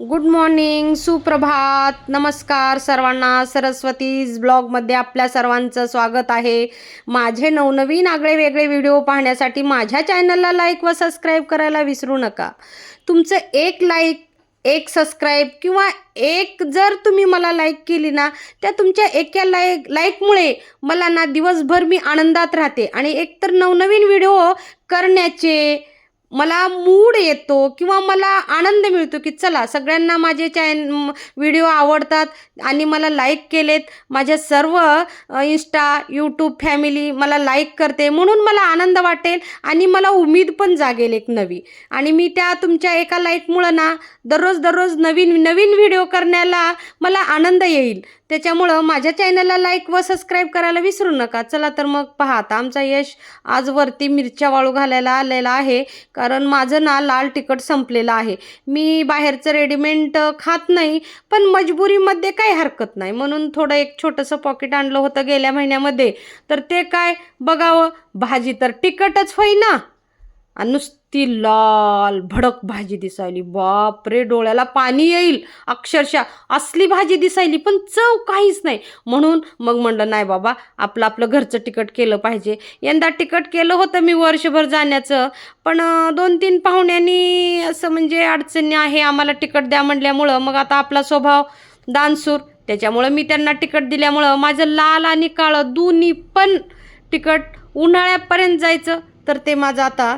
Good morning सुप्रभात नमस्कार सर्वांना. सरस्वतीज ब्लॉगमध्ये आपल्या सर्वांचं स्वागत आहे. माझे नवनवीन आगळे वेगळे व्हिडिओ पाहण्यासाठी माझ्या चॅनलला लाईक व सबस्क्राईब करायला विसरू नका. तुमचं एक लाईक एक सबस्क्राईब किंवा एक जर तुम्ही मला लाईक केली ना त्या तुमच्या एका लाईक लाईकमुळे मला ना दिवसभर मी आनंदात राहते. आणि एकतर नवनवीन व्हिडिओ करण्याचे मला मूड येतो किंवा मला आनंद मिळतो की चला सगळ्यांना माझे चॅन व्हिडिओ आवडतात आणि मला लाईक केलेत. माझ्या सर्व इंस्टा यूट्यूब फॅमिली मला लाईक करते म्हणून मला आनंद वाटेल आणि मला उमेद पण जागेल एक नवी. आणि मी त्या तुमच्या एका लाईकमुळं ना दररोज दररोज नवीन नवीन व्हिडिओ करण्याला मला आनंद येईल. त्याच्यामुळं माझ्या चॅनलला लाईक व सबस्क्राईब करायला विसरू नका. चला तर मग पहा आता आमचा यश आज वरती मिरच्या वाळू घालायला आलेला आहे. कारण माझं ना लाल तिखट संपलेलं आहे. मी बाहेरचं रेडीमेड खात नाही पण मजबुरीमध्ये काही हरकत नाही. म्हणून थोडं एक छोटंसं पॉकेट आणलं होतं गेल्या महिन्यामध्ये. तर ते काय? बघावं. भाजी तर तिखटच होईना. आणि नुसती लाल भडक भाजी दिसायली. बाप रे डोळ्याला पाणी येईल. अक्षरशः असली भाजी दिसायली पण चव काहीच नाही. म्हणून मग म्हणलं नाही बाबा आपलं आपलं घरचं तिकट केलं पाहिजे. यंदा तिकट केलं होतं मी वर्षभर जाण्याचं पण दोन तीन पाहुण्यांनी असं म्हणजे अडचणी आहे आम्हाला तिकट द्या म्हटल्यामुळं मग आता आपला स्वभाव दानसूर. त्याच्यामुळं मी त्यांना तिकट दिल्यामुळं माझं लाल आणि काळं दोन्ही पण तिकट उन्हाळ्यापर्यंत जायचं. तर ते माझं आता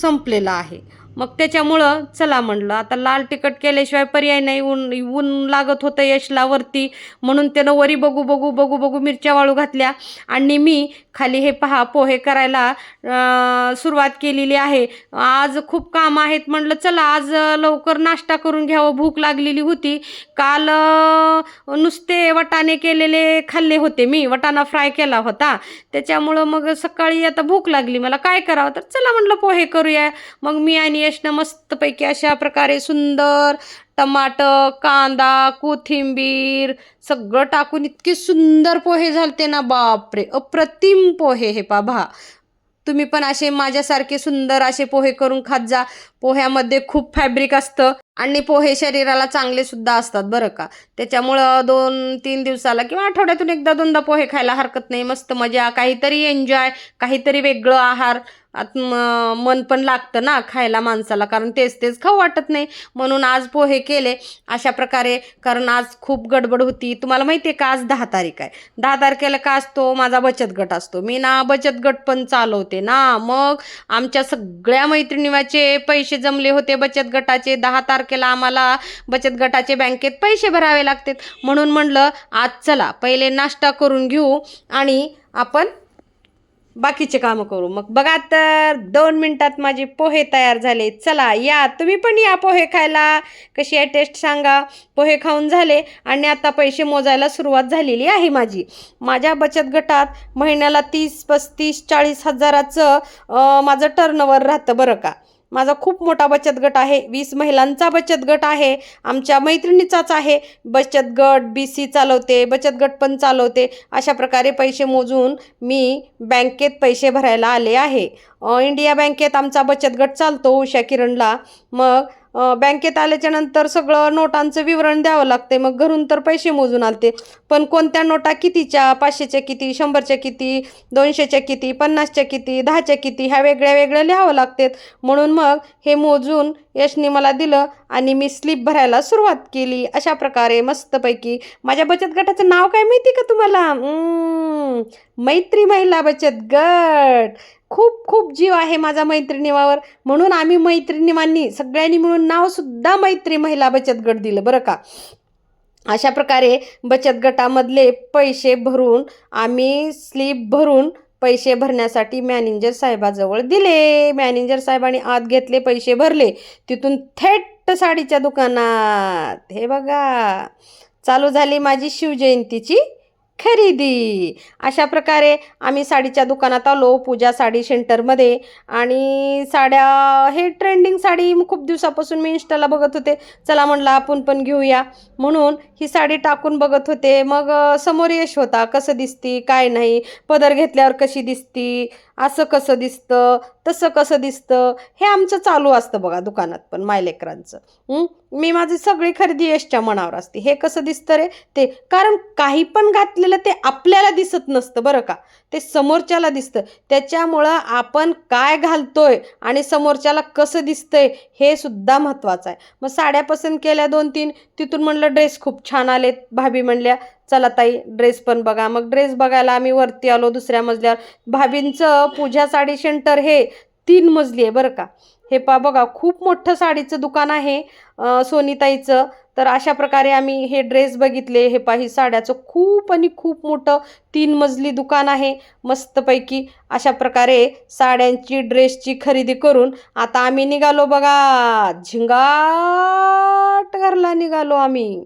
संपलेलं आहे. मग त्याच्यामुळं चला म्हणलं आता लाल तिखट केल्याशिवाय पर्याय नाही ऊन ऊन लागत होतं यशला वरती म्हणून त्यानं वरी बघू बघू बघू बघू मिरच्या वाळू घातल्या. आणि मी खाली हे पहा पोहे करायला सुरुवात केलेली आहे. आज खूप काम आहेत म्हटलं चला आज लवकर नाश्ता करून घ्यावं भूक लागलेली होती. काल नुसते वटाणे केलेले खाल्ले होते मी वटाणा फ्राय केला होता. त्याच्यामुळं मग सकाळी आता भूक लागली मला काय करावं? तर चला म्हटलं पोहे करूया. मग मी आणि यशनं मस्तपैकी अशा प्रकारे सुंदर टमाटर कांदा कोथिंबीर सगळं टाकून इतके सुंदर पोहे झालते ना बापरे! अप्रतिम पोहे हे पा भा तुम्ही पण असे माझ्यासारखे सुंदर असे पोहे करून खात जा. पोह्यामध्ये खूप फॅब्रिक असतं. आणि पोहे शरीराला चांगले सुद्धा असतात बरं का? त्याच्यामुळं दोन तीन दिवसाला किंवा आठवड्यातून एकदा दोनदा पोहे खायला हरकत नाही. मस्त मजा काहीतरी एन्जॉय काहीतरी वेगळं आहार. आत मन पण लागतं ना खायला माणसाला कारण तेच तेच खाऊ वाटत नाही. म्हणून आज पोहे केले अशा प्रकारे कारण आज खूप गडबड होती. तुम्हाला माहिती आहे का आज दहा तारीख आहे. दहा तारखेला का असतो? माझा बचत गट असतो. मी ना बचत गट पण चालवते ना. मग आमच्या सगळ्या मैत्रिणीवाचे पैसे जमले होते बचत गटाचे. दहा तारखे तारखेला आम्हाला बचत गटाचे बँकेत पैसे भरावे लागतात. म्हणून म्हणलं आज चला पहिले नाश्ता करून घेऊ आणि आपण बाकीचे कामं करू. मग बघा तर दोन मिनटात माझे पोहे तयार झाले. चला या तुम्ही पण या पोहे खायला. कशी आहे टेस्ट सांगा. पोहे खाऊन झाले आणि आता पैसे मोजायला सुरुवात झालेली आहे माझी. माझ्या बचत गटात महिन्याला तीस पस्तीस चाळीस हजाराचं माझं टर्नओव्हर राहतं बरं का. माझा खूप मोठा बचत गट आहे. वीस महिलांचा बचत गट आहे. आमच्या मैत्रिणीचाच आहे. बचत गट बी सी चालवते बचत गट पण चालवते. अशा प्रकारे पैसे मोजून मी बँकेत पैसे भरायला आले आहे. इंडिया बँकेत आमचा बचत गट चालतो उषा किरणला. मग बँकेत आल्याच्यानंतर सगळं नोटांचं विवरण द्यावं लागते मग घरून तर पैसे मोजून आलते. पण कोणत्या नोटा कितीच्या पाचशेच्या किती शंभरच्या किती दोनशेच्या किती पन्नासच्या किती दहाच्या किती ह्या वेगळ्या वेगळ्या लिहावं लागतात. म्हणून मग हे मोजून यशने मला दिलं आणि मी स्लिप भरायला सुरुवात केली. अशा प्रकारे मस्तपैकी माझ्या बचत गटाचं नाव काय माहिती का तुम्हाला? मैत्री महिला बचत गट. खूप खूप जीव आहे माझा मैत्रिणीवावर. म्हणून आम्ही मैत्रिणीमांनी सगळ्यांनी मिळून नावसुद्धा मैत्री महिला बचत गट दिलं बरं का. अशा प्रकारे बचत गटामधले पैसे भरून आम्ही स्लीप भरून पैसे भरण्यासाठी मॅनेजर साहेबाजवळ दिले. मॅनेजर साहेबांनी आत घेतले पैसे भरले. तिथून थेट साडीच्या दुकानात. हे बघा चालू झाली माझी शिवजयंतीची. खरेदी. अशा प्रकारे आम्ही साडीच्या दुकानात आलो पूजा साडी सेंटरमध्ये. आणि साड्या हे ट्रेंडिंग साडी खूप दिवसापासून मी इंस्टाला बघत होते. चला म्हणलं आपण पण घेऊया. म्हणून ही साडी टाकून बघत होते. मग समोर यश होता. कसं दिसती काय नाही. पदर घेतल्यावर कशी दिसती? असं कसं दिसतं तसं कसं दिसतं हे आमचं चालू असतं बघा दुकानात पण मायलेकरांचं. मी माझी सगळी खरेदी यशच्या मनावर असते. हे कसं दिसतं रे? ते कारण काही पण घातलेलं ते आपल्याला दिसत नसतं बरं का. ते समोरच्याला दिसतं. त्याच्यामुळं आपण काय घालतोय आणि समोरच्याला कसं दिसतंय हे सुद्धा महत्त्वाचं आहे. मग साड्या पसंत केल्या दोन तीन तिथून म्हणलं ड्रेस खूप छान आलेत भाभी म्हणल्या चला ताई ड्रेस पण बघा. मग ड्रेस बघायला आम्ही वरती आलो दुसऱ्या मजल्यावर. भाभींचं पूजा साडी सेंटर हे तीन मजली आहे बरं का. हे पा बघा खूप मोठं साडीचं दुकान आहे सोनीताईचं. तर अशा प्रकारे आम्ही हे ड्रेस बघितले. हे पा ही साड्याचं खूप आणि खूप मोठं तीन मजली दुकान आहे मस्तपैकी. अशा प्रकारे साड्यांची ड्रेसची खरेदी करून आता आम्ही निघालो बघा. झिंगाट घरला निघालो आम्ही.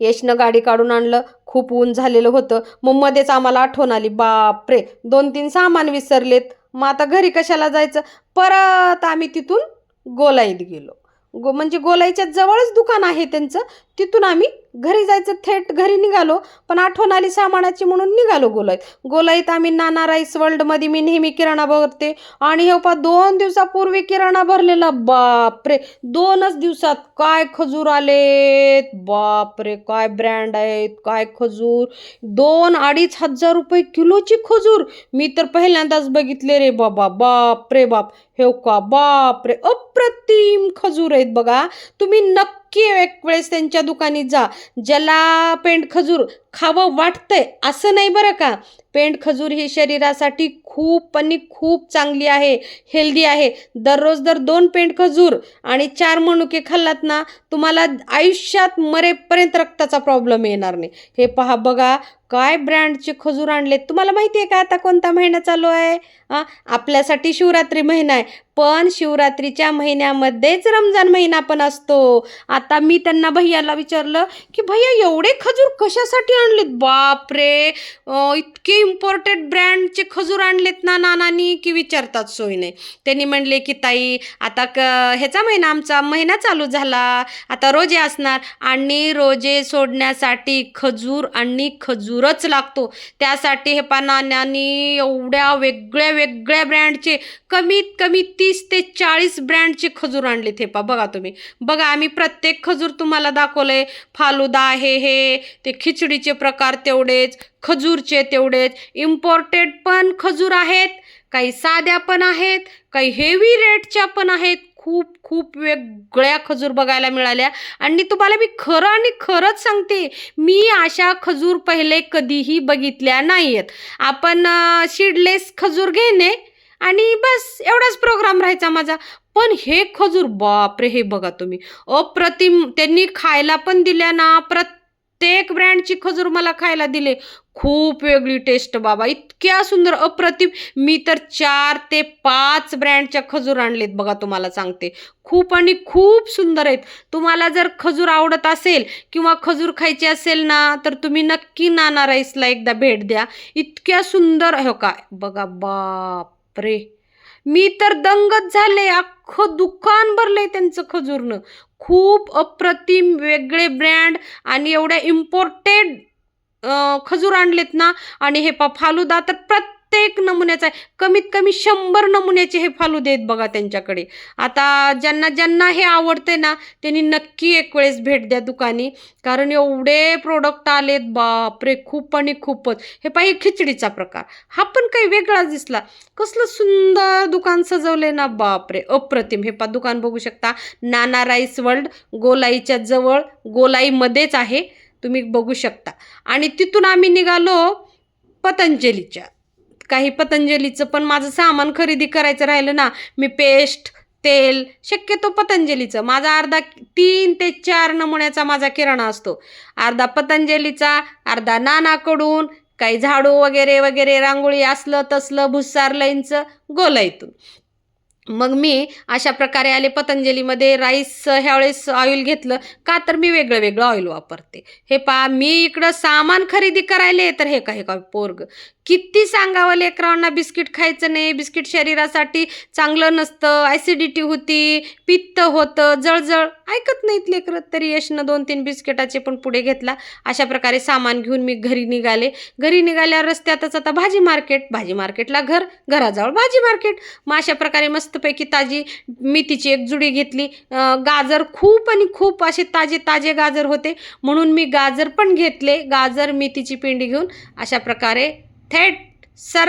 यशनं गाडी काढून आणलं. खूप ऊन झालेलं होतं. मग मध्येच आम्हाला आठवण आली. बापरे! दोन तीन सामान विसरलेत. मग आता घरी कशाला जायचं? परत आम्ही तिथून गोलाईत गेलो. गो म्हणजे गोलाईच्या जवळच दुकान आहे त्यांचं. तिथून आम्ही घरी जायचं थेट घरी निघालो. पण आठवण आली सामानाची म्हणून निघालो गोलाईत गोलाईत आम्ही नाना राईस वर्ल्डमध्ये मी नेहमी किराणा भरते. आणि हे पा दोन दिवसापूर्वी किराणा भरलेला बापरे! दोनच दिवसात काय खजूर आलेत? बापरे! काय ब्रँड आहेत? काय खजूर? दोन अडीच हजार रुपये किलोची खजूर मी तर पहिल्यांदाच बघितले रे बाबा. बाप रे बाप! हे का बापरे! अप्रतिम खजूर आहेत बघा. तुम्ही नक्की एक वेळेस त्यांच्या दुकानी जा. ज्याला पेंट खजूर खावं वाटतंय असं नाही बरं का? पेंड खजूर ही शरीरासाठी खूप आणि खूप चांगली आहे हेल्दी आहे. दररोज दर दोन पेंड खजूर आणि चार मनुके खाल्लात ना तुम्हाला आयुष्यात मरेपर्यंत रक्ताचा प्रॉब्लेम येणार नाही. हे पहा बघा काय ब्रँडचे खजूर आणलेत? तुम्हाला माहिती आहे का आता कोणता महिना चालू आहे? आपल्यासाठी शिवरात्री महिना आहे. पण शिवरात्रीच्या महिन्यामध्येच रमजान महिना पण असतो. आता मी त्यांना भैयाला विचारलं की भैया एवढे खजूर कशासाठी आणलेत? बापरे! इतके इम्पोर्टेड ब्रँडचे खजूर आणलेत ना नानानी की विचारतात सोय नाही त्यांनी म्हणले की ताई आता क ह्याचा महिना आमचा महिना चालू झाला. आता रोजे असणार आणि रोजे सोडण्यासाठी खजूर आणि खजूरच लागतो. त्यासाठी हे पा नानांनी एवढ्या वेगळ्या वेगळ्या ब्रँडचे कमीत कमी तीस ते चाळीस ब्रँडचे खजूर आणलेत हे पा बघा तुम्ही. बघा आम्ही प्रत्येक खजूर तुम्हाला दाखवलंय. फालुदा आहे हे ते खिचडीचे प्रकार तेवढेच खजूरचे तेवढे तसेच इम्पोर्टेड पण खजूर आहेत. काही साध्या पण आहेत. काही हेवी रेटच्या पण आहेत. खूप खूप वेगळ्या खजूर बघायला मिळाल्या. आणि तुम्हाला मी खरं आणि खरंच सांगते मी अशा खजूर पहिले कधीही बघितल्या नाही आहेत आपण सीडलेस खजूर घेणे आणि बस एवढाच प्रोग्राम राहायचा माझा. पण हे खजूर बापरे हे बघा तुम्ही. अप्रतिम त्यांनी खायला पण दिल्या ना प्रत्येक ब्रँडची खजूर मला खायला दिले. खूप वेगळी टेस्ट बाबा. इतक्या सुंदर अप्रतिम. मी तर चार ते पाच ब्रँडच्या खजूर आणलेत बघा तुम्हाला सांगते. खूप आणि खूप सुंदर आहेत. तुम्हाला जर खजूर आवडत असेल किंवा खजूर खायची असेल ना तर तुम्ही नक्की नाना राईसला एकदा भेट द्या. इतक्या सुंदर हो काय बघा बापरे मी तर दंगत झाले अख्खं दुकान भरलंय त्यांचं खजूरनं. खूप अप्रतिम वेगळे ब्रँड आणि एवढ्या इम्पोर्टेड खजूर आणलेत ना आणि हे पा फालुदा तर प्रत्येक नमुन्याचा आहे. कमीत कमी शंभर नमुन्याचे हे फालुदे आहेत बघा त्यांच्याकडे. आता ज्यांना ज्यांना हे आवडते ना त्यांनी नक्की एक वेळेस भेट द्या दुकानी. कारण एवढे प्रोडक्ट आलेत बापरे खूप आणि खूपच. हे पाहि खिचडीचा प्रकार. हा पण काही वेगळाच दिसला. कसलं सुंदर दुकान सजवले ना बापरे अप्रतिम. हे पा दुकान बघू शकता. नाना राईस वर्ल्ड गोलाईच्या जवळ गोलाईमध्येच आहे. तुम्ही बघू शकता. आणि तिथून आम्ही निघालो पतंजलीच्या. काही पतंजलीचं पण माझं सामान खरेदी करायचं राहिलं ना मी पेस्ट तेल शक्यतो पतंजलीचं. माझा अर्धा तीन ते चार नमुन्याचा माझा किराणा असतो. अर्धा पतंजलीचा अर्धा नानाकडून काही झाडू वगैरे वगैरे रांगोळी असलं तसलं भुस्सार लाईनचं गोलाईतून मग मी अशा प्रकारे आले पतंजलीमध्ये राईस ह्यावेळेस ऑइल घेतलं. का तर मी वेगळं वेगळं ऑइल वापरते. हे पा मी इकडं सामान खरेदी करायले तर हे का हे का पोरग. किती सांगावं लेकरांना बिस्किट खायचं नाही बिस्किट शरीरासाठी चांगलं नसतं ॲसिडिटी होती पित्त होतं जळजळ. ऐकत नाहीत लेकरं तरी यशनं दोन तीन बिस्किटाचे पण पुढे घेतला. अशा प्रकारे सामान घेऊन मी घरी निघाले. घरी निघाल्यावर रस्त्यातच आता भाजी मार्केट भाजी मार्केटला घर घराजवळ भाजी मार्केट. मग अशा प्रकारे मस्तपैकी ताजी मेथीची एक जुडी घेतली. गाजर खूप आणि खूप असे ताजे ताजे गाजर होते. म्हणून मी गाजर पण घेतले गाजर मेथीची पिंडी घेऊन. अशा प्रकारे थेट सर